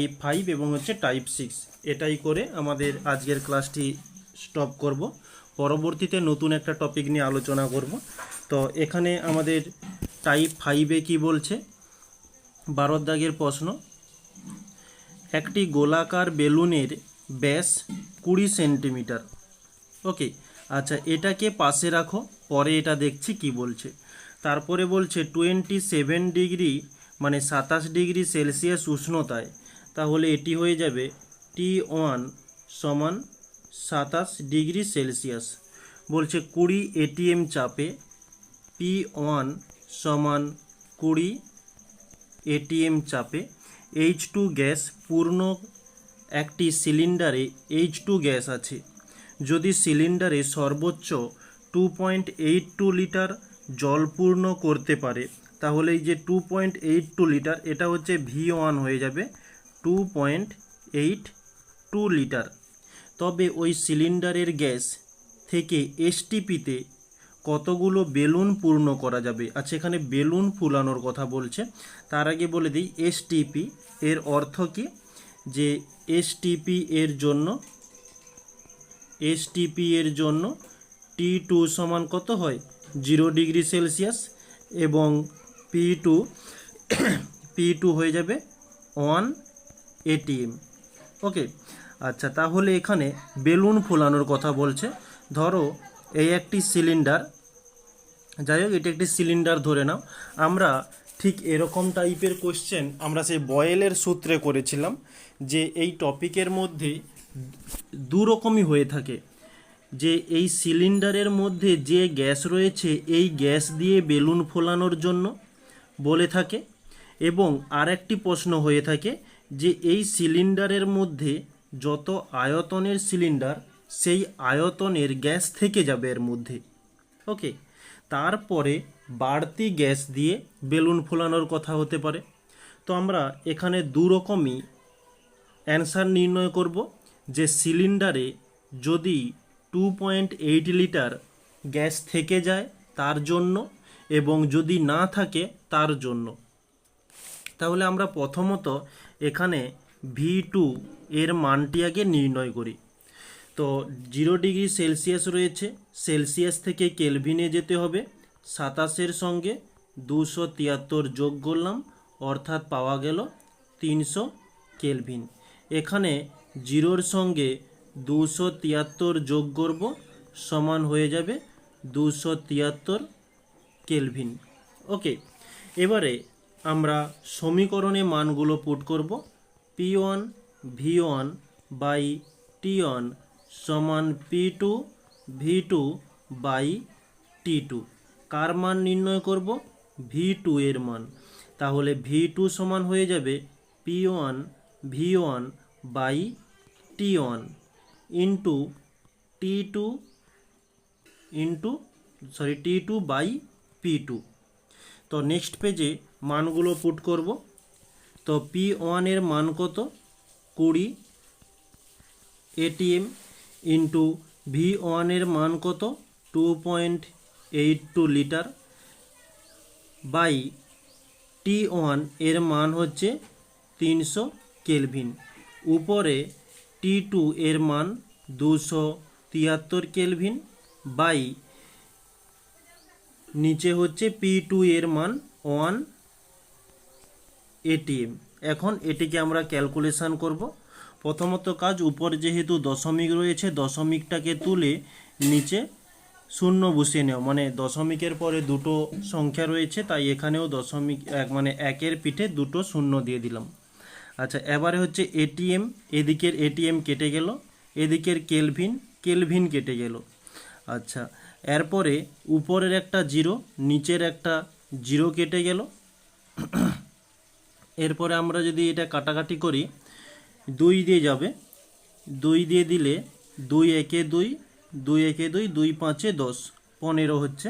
Type five এবং হচ্ছে type six এটাই করে আমাদের আজকের ক্লাসটি স্টপ করব। পরবর্তীতে নতুন একটা টপিক নিয়ে আলোচনা করব। তো এখানে আমাদের টাইপ ফাইভে কি বলছে? বারোর দাগের প্রশ্ন। একটি গোলাকার বেলুনের ব্যাস কুড়ি সেন্টিমিটার। ওকে আচ্ছা এটাকে পাশে রাখো, পরে এটা দেখছি কি বলছে। তারপরে বলছে টোয়েন্টি সেভেন ডিগ্রি মানে সাতাশ ডিগ্রি সেলসিয়াস উষ্ণতায়। তাহলে এটি হয়ে যাবে টি ওয়ান সমান সাতাশ ডিগ্রি সেলসিয়াস। বলছে কুড়ি এটিএম চাপে পি ওয়ান সমান কুড়ি এটিএম চাপে এইচ টু গ্যাস পূর্ণ একটি সিলিন্ডারে এইচ টু গ্যাস আছে। যদি সিলিন্ডারে সর্বোচ্চ two point eight two litre জল পূর্ণ করতে পারে, তাহলে এই যে two point eight two litre, এটা হচ্ছে ভি ওয়ান হয়ে যাবে। Two point eight two litre তবে ওই সিলিন্ডারের গ্যাস থেকে এসটিপিতে কতগুলো বেলুন পূর্ণ করা যাবে? আচ্ছা এখানে বেলুন ফুলানোর কথা বলছে। তার আগে বলে দিই এসটিপি এর অর্থ কি? যে এসটিপি এর জন্য এসটিপি এর জন্য টি টু সমান কত হয়? জিরো ডিগ্রি সেলসিয়াস এবং পি টু পি টু হয়ে যাবে ওয়ান এটিএম। ওকে আচ্ছা তাহলে এখানে বেলুন ফোলানোর কথা বলছে। ধরো, এই একটি সিলিন্ডার, যাই হোক, এটা একটি সিলিন্ডার ধরে নাও। আমরা ঠিক এরকম টাইপের কোশ্চেন আমরা সেই বয়েলের সূত্রে করেছিলাম যে এই টপিকের মধ্যে দু রকমই হয়ে থাকে। যে এই সিলিন্ডারের মধ্যে যে গ্যাস রয়েছে, এই গ্যাস দিয়ে বেলুন ফোলানোর জন্য বলে থাকে এবং আরেকটি প্রশ্ন হয়ে থাকে যে এই সিলিন্ডারের মধ্যে যত আয়তনের সিলিন্ডার, সেই আয়তনের গ্যাস থেকে যাবে এর মধ্যে। ওকে? তারপরে বাড়তি গ্যাস দিয়ে বেলুন ফোলানোর কথা হতে পারে। তো আমরা এখানে দু রকমই অ্যান্সার নির্ণয় করব যে সিলিন্ডারে যদি two point eight litre gas থেকে যায় তার জন্য এবং যদি না থাকে তার জন্য। তাহলে আমরা প্রথমত এখানে ভি টু এর মানটি আগে নির্ণয় করি। তো জিরো ডিগ্রি সেলসিয়াস রয়েছে সেলসিয়াস থেকে কেলভিনে যেতে হবে, সাতাশের সঙ্গে দুশো তিয়াত্তর যোগ করলাম, অর্থাৎ পাওয়া গেল তিনশো কেলভিন এখানে জিরোর সঙ্গে দুশো তিয়াত্তর যোগ করব, সমান হয়ে যাবে দুশো তিয়াত্তর কেলভিন ওকে এবারে আমরা সমীকরণে মানগুলো পুট করব। P one V one by T one সমান P two V two by T two কার মান নির্ণয় করব? ভি টু এর মান। তাহলে ভি টু সমান হয়ে যাবে P one V one by T one into T two into sorry T two by P two তো নেক্সট পেজে মানগুলো পুট করব। তো পি ওয়ানের মান কত? কুড়ি। এটিএম ইন্টু ভি ওয়ানের মান কত? Two point eight two litre by T ওয়ানের মান হচ্ছে তিনশো কেলভিন উপরে টি টু এর মান দুশো তিয়াত্তর কেলভিন বাই নিচে হচ্ছে পি টু এর মান ওয়ান এটিএম এখন এটিকে আমরা ক্যালকুলেশন করব। প্রথমত কাজ, উপর যেহেতু দশমিক রয়েছে, দশমিকটাকে তুলে নিচে শূন্য বসিয়ে নেও মানে দশমিকের পরে দুটো সংখ্যা রয়েছে, তাই এখানেও দশমিক এক মানে একের পিঠে দুটো শূন্য দিয়ে দিলাম। আচ্ছা এবারে হচ্ছে এটিএম এদিকের এটিএম কেটে গেল, এদিকের কেলভিন কেলভিন কেটে গেল। আচ্ছা এরপরে উপরের একটা জিরো নিচের একটা জিরো কেটে গেল। এরপরে আমরা যদি এটা কাটাকাটি করি, দুই দিয়ে যাবে। দুই দিয়ে দিলে দুই একে দুই দুই একে দুই দুই পাঁচে দশ, পনেরো হচ্ছে।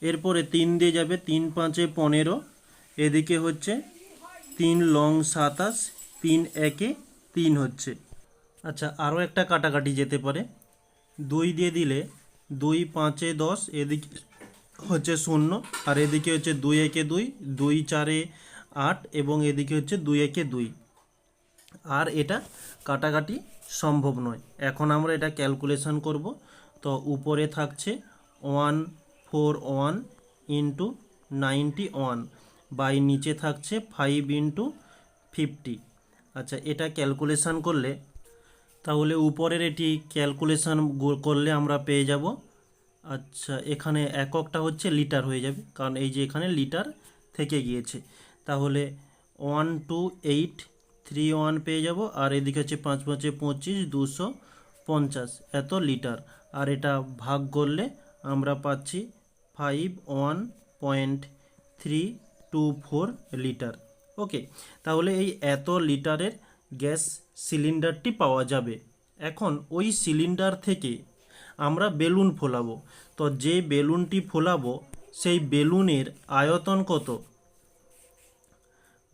এরপরে তিন দিয়ে যাবে, তিন পাঁচে পনেরো। এদিকে হচ্ছে তিন লং সাতাশ, তিন একে তিন হচ্ছে। আচ্ছা আরও একটা কাটাকাটি যেতে পারে। দুই দিয়ে দিলে দুই পাঁচে দশ, এদিকে হচ্ছে শূন্য, আর এদিকে হচ্ছে দুই একে দুই দুই চারে আট এবং এদিকে হচ্ছে দুই একে দুই। আর এটা কাটাকাটি সম্ভব নয়। এখন আমরা এটা ক্যালকুলেশন করব। তো উপরে থাকছে one four one into ninety one by নিচে থাকছে ফাইভ ইন্টু ফিফটি আচ্ছা এটা ক্যালকুলেশন করলে, তাহলে উপরের এটি ক্যালকুলেশন করলে আমরা পেয়ে যাব। আচ্ছা এখানে এককটা হচ্ছে লিটার হয়ে যাবে, কারণ এই যে এখানে লিটার থেকে গিয়েছে। তাহলে one two eight three one পেয়ে যাব। আর এদিকে হচ্ছে পাঁচ, পাঁচে, পঁচিশ, দুশো পঞ্চাশ। এত লিটার। আর এটা ভাগ করলে আমরা পাচ্ছি five one point three two four litre. Okay তাহলে এই এত লিটারের গ্যাস সিলিন্ডারটি পাওয়া যাবে। এখন ওই সিলিন্ডার থেকে আমরা বেলুন ফোলাবো। তো যে বেলুনটি ফোলাবো, সেই বেলুনের আয়তন কত?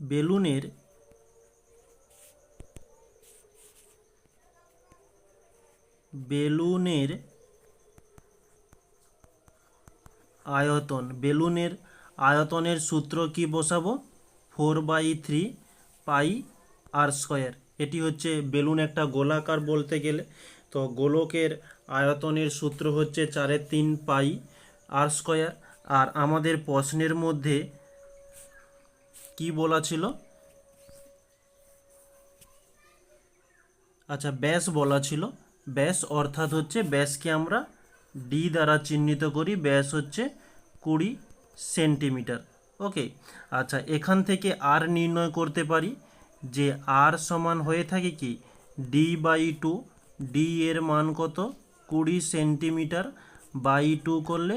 বেলুনের বেলুনের আয়তন, বেলুনের আয়তনের সূত্র কি বসাবো? Four by three pi r square. এটি হচ্ছে বেলুন একটা গোলাকার বলতে গেলে। তো গোলকের আয়তনের সূত্র হচ্ছে চারের তিন পাই আর স্কোয়ার। আর আমাদের প্রশ্নের মধ্যে কি বলা ছিল? আচ্ছা ব্যাস বলা ছিল। ব্যাস অর্থাৎ হচ্ছে ব্যাসকে আমরা ডি দ্বারা চিহ্নিত করি। ব্যাস হচ্ছে কুড়ি সেন্টিমিটার। ওকে আচ্ছা এখান থেকে আর নির্ণয় করতে পারি যে আর সমান হয়ে থাকে কি? ডি বাই টু, ডি এর মান কত? কুড়ি সেন্টিমিটার বাই টু করলে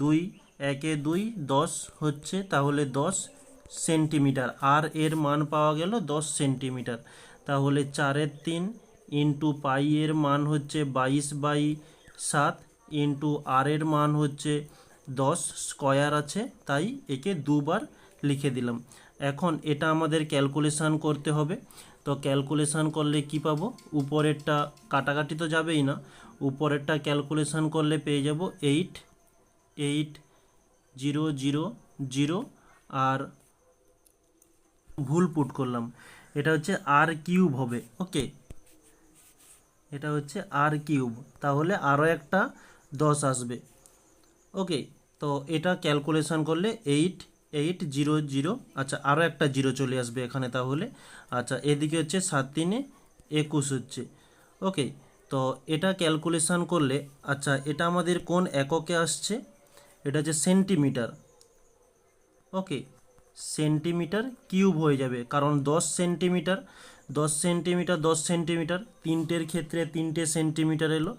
দুই, একে দুই, দশ হচ্ছে। তাহলে দশ সেন্টিমিটার। আর এর মান পাওয়া গেল দশ সেন্টিমিটার। তাহলে চারের তিন ইন্টু পাই এর মান হচ্ছে বাইশ বাই সাত ইন্টু আর এর মান হচ্ছে দশ স্কয়ার আছে, তাই একে দুবার লিখে দিলাম। এখন এটা আমাদের ক্যালকুলেশান করতে হবে। তো ক্যালকুলেশান করলে কি পাবো? উপরেরটা কাটাকাটি তো যাবেই না। উপরেরটা ক্যালকুলেশান করলে পেয়ে যাব eight eight, zero zero zero, আর ভুল পুট করলাম। এটা হচ্ছে আর কিউব হবে ওকে এটা হচ্ছে আর কিউব তাহলে আরও একটা দশ আসবে ওকে তো এটা ক্যালকুলেশন করলে এইট এইট জিরো জিরো আচ্ছা আরও একটা জিরো চলে আসবে এখানে তাহলে। আচ্ছা এদিকে হচ্ছে সাত তিনে একুশ হচ্ছে ওকে তো এটা ক্যালকুলেশন করলে আচ্ছা এটা আমাদের কোন এককে আসছে? এটা হচ্ছে সেন্টিমিটার ওকে সেন্টিমিটার কিউব হয়ে যাবে। কারণ দশ সেন্টিমিটার দশ সেন্টিমিটার দশ সেন্টিমিটার তিনটের ক্ষেত্রে তিনটে সেন্টিমিটার এলো।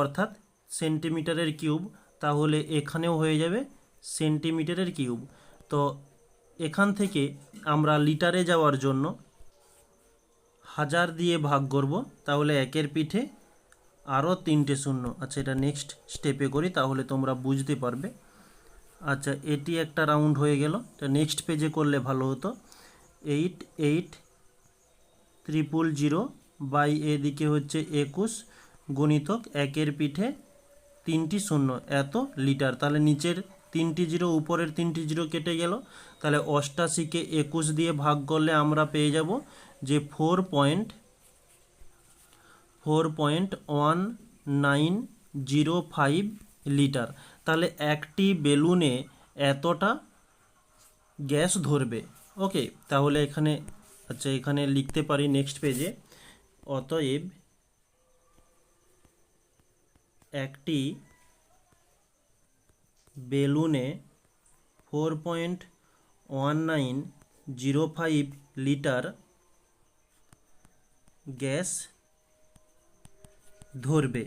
অর্থাৎ সেন্টিমিটারের কিউব তাহলে এখানেও হয়ে যাবে সেন্টিমিটারের কিউব। তো এখান থেকে আমরা লিটারে যাওয়ার জন্য হাজার দিয়ে ভাগ করব। তাহলে একের পিঠে আরও তিনটে শূন্য। আচ্ছা এটা নেক্সট স্টেপে করি, তাহলে তোমরা বুঝতে পারবে। আচ্ছা এটি একটা রাউন্ড হয়ে গেল। তো নেক্সট পেজে করলে ভালো হতো। Eight eight triple zero by এদিকে হচ্ছে একুশ, গণিতক একের পিঠে তিনটি শূন্য, এত লিটার তাহলে নিচের তিনটি জিরো উপরের তিনটি জিরো কেটে গেল। তাহলে অষ্টাশিকে একুশ দিয়ে ভাগ করলে আমরা পেয়ে যাব যে four point four point one nine zero five litre. তাহলে একটি বেলুনে এতটা গ্যাস ধরবে। ওকে, তাহলে এখানে আচ্ছা এখানে লিখতে পারি নেক্সট পেজে অতএব একটি বেলুনে four point one nine zero five litre gas ধরবে।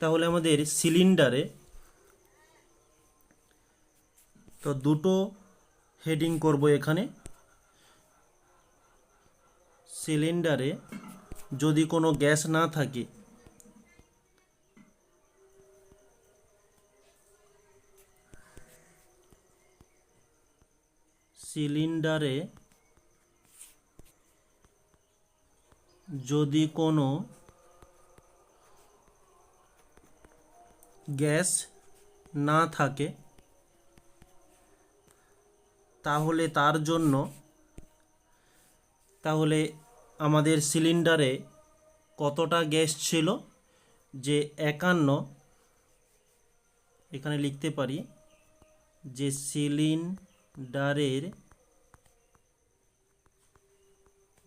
তাহলে আমাদের সিলিন্ডারে তো দুটো হেডিং করব এখানে। সিলিন্ডারে যদি কোনো গ্যাস না থাকে সিলিন্ডারে যদি কোনো গ্যাস না থাকে তাহলে তার জন্য, তাহলে আমাদের সিলিন্ডারে কতটা গ্যাস ছিল যে একান্ন, এখানে লিখতে পারি, যে সিলিন্ডারের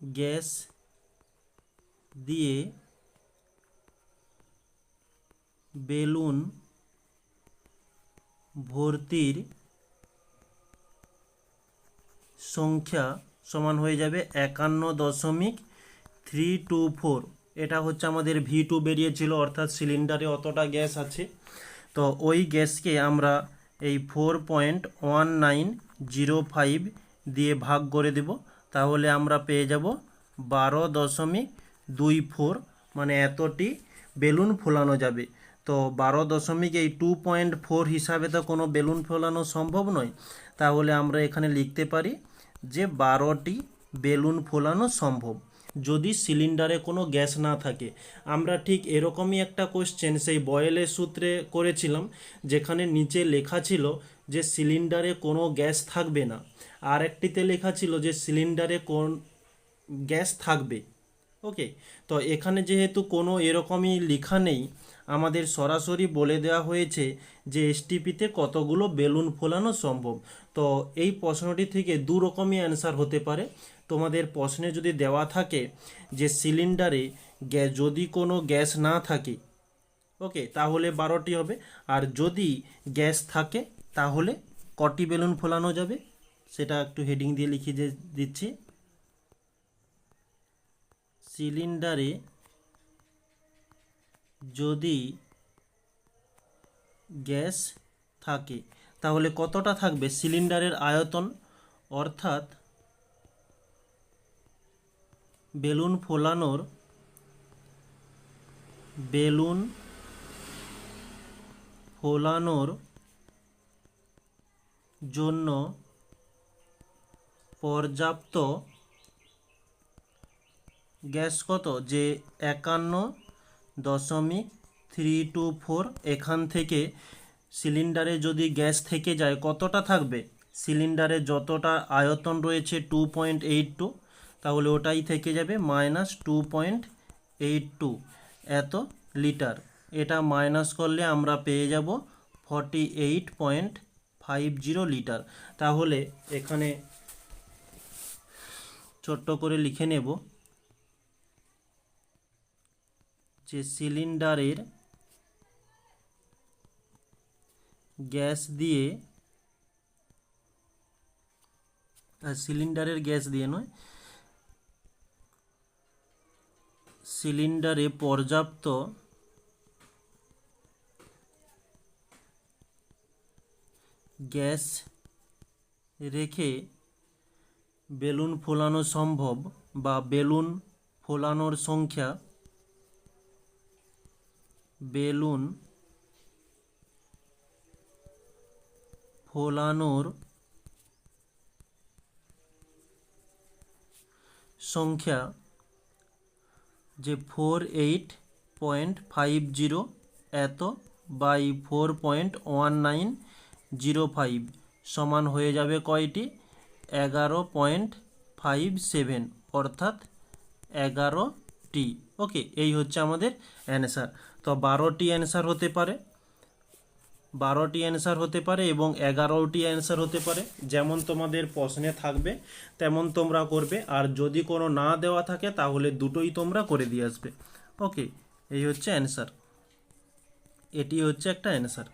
গ্যাস দিয়ে বেলুন ভর্তির সংখ্যা সমান হয়ে যাবে একান্ন দশমিক থ্রি টু ফোর এটা হচ্ছে আমাদের ভি টু বেরিয়েছিল, অর্থাৎ সিলিন্ডারে অতটা গ্যাস আছে। তো ওই গ্যাসকে আমরা এই four point one nine zero five দিয়ে ভাগ করে দেব। তাহলে আমরা পেয়ে যাব বারো দশমিক দুই ফোর মানে এতটি বেলুন ফোলানো যাবে। তো বারো দশমিক এই টু পয়েন্ট ফোর হিসাবে তো কোনো বেলুন ফোলানো সম্ভব নয়। তাহলে আমরা এখানে লিখতে পারি যে বারোটি বেলুন ফোলানো সম্ভব। যদি সিলিন্ডারে কোনো গ্যাস না থাকে, আমরা ঠিক এরকমই একটা কোশ্চেন সেই বয়েলের সূত্রে করেছিলাম, যেখানে নিচে লেখা ছিল যে সিলিন্ডারে কোনো গ্যাস থাকবে না। আর একটিতে লেখা ছিল যে সিলিন্ডারে কোন গ্যাস থাকবে। ওকে তো এখানে যেহেতু কোনো এরকমই লেখা নেই আমাদের সরাসরি বলে দেওয়া হয়েছে যে এসটিপিতে কতগুলো বেলুন ফোলানো সম্ভব। তো এই প্রশ্নটি থেকে দু রকমই অ্যান্সার হতে পারে। তোমাদের প্রশ্নে যদি দেওয়া থাকে যে সিলিন্ডারে গ্যা, যদি কোনো গ্যাস না থাকে, ওকে, তাহলে বারোটি হবে। আর যদি গ্যাস থাকে, তাহলে কটি বেলুন ফোলানো যাবে? সেটা একটু হেডিং দিয়ে লিখিয়ে দিচ্ছি। সিলিন্ডারে যদি গ্যাস থাকে, তাহলে কতটা থাকবে? সিলিন্ডারের আয়তন, অর্থাৎ বেলুন ফোলানোর বেলুন ফোলানোর জন্য পর্যাপ্ত গ্যাস কত? যে একান্ন দশমিক থ্রি টু ফোর এখান থেকে সিলিন্ডারে যদি গ্যাস থেকে যায়, কতটা থাকবে? সিলিন্ডারে যতটা আয়তন রয়েছে টু পয়েন্ট এইট টু, তাহলে ওটাই থেকে যাবে minus two point eight two এত লিটার। এটা মাইনাস করলে আমরা পেয়ে যাব forty eight point five zero litre. তাহলে এখানে ছোট্ট করে লিখে নেব। যে সিলিন্ডারের গ্যাস দিয়ে সিলিন্ডারের গ্যাস দিয়ে নয়, সিলিন্ডারে পর্যাপ্ত গ্যাস রেখে বেলুন ফোলানো সম্ভব বা বেলুন ফোলানোর সংখ্যা বেলুন ফোলানোর সংখ্যা যে four eight point five zero এত by four point one nine zero five সমান হয়ে যাবে কয়টি? এগারো পয়েন্ট ফাইভ সেভেন অর্থাৎ এগারোটি ওকে এই হচ্ছে আমাদের অ্যান্সার তো বারোটি অ্যান্সার হতে পারে বারোটি অ্যান্সার হতে পারে এবং এগারোটি অ্যান্সার হতে পারে। যেমন তোমাদের প্রশ্নে থাকবে, তেমন তোমরা করবে। আর যদি কোনো না দেওয়া থাকে, তাহলে দুটোই তোমরা করে দিয়ে আসবে। ওকে এই হচ্ছে অ্যান্সার এটি হচ্ছে একটা অ্যান্সার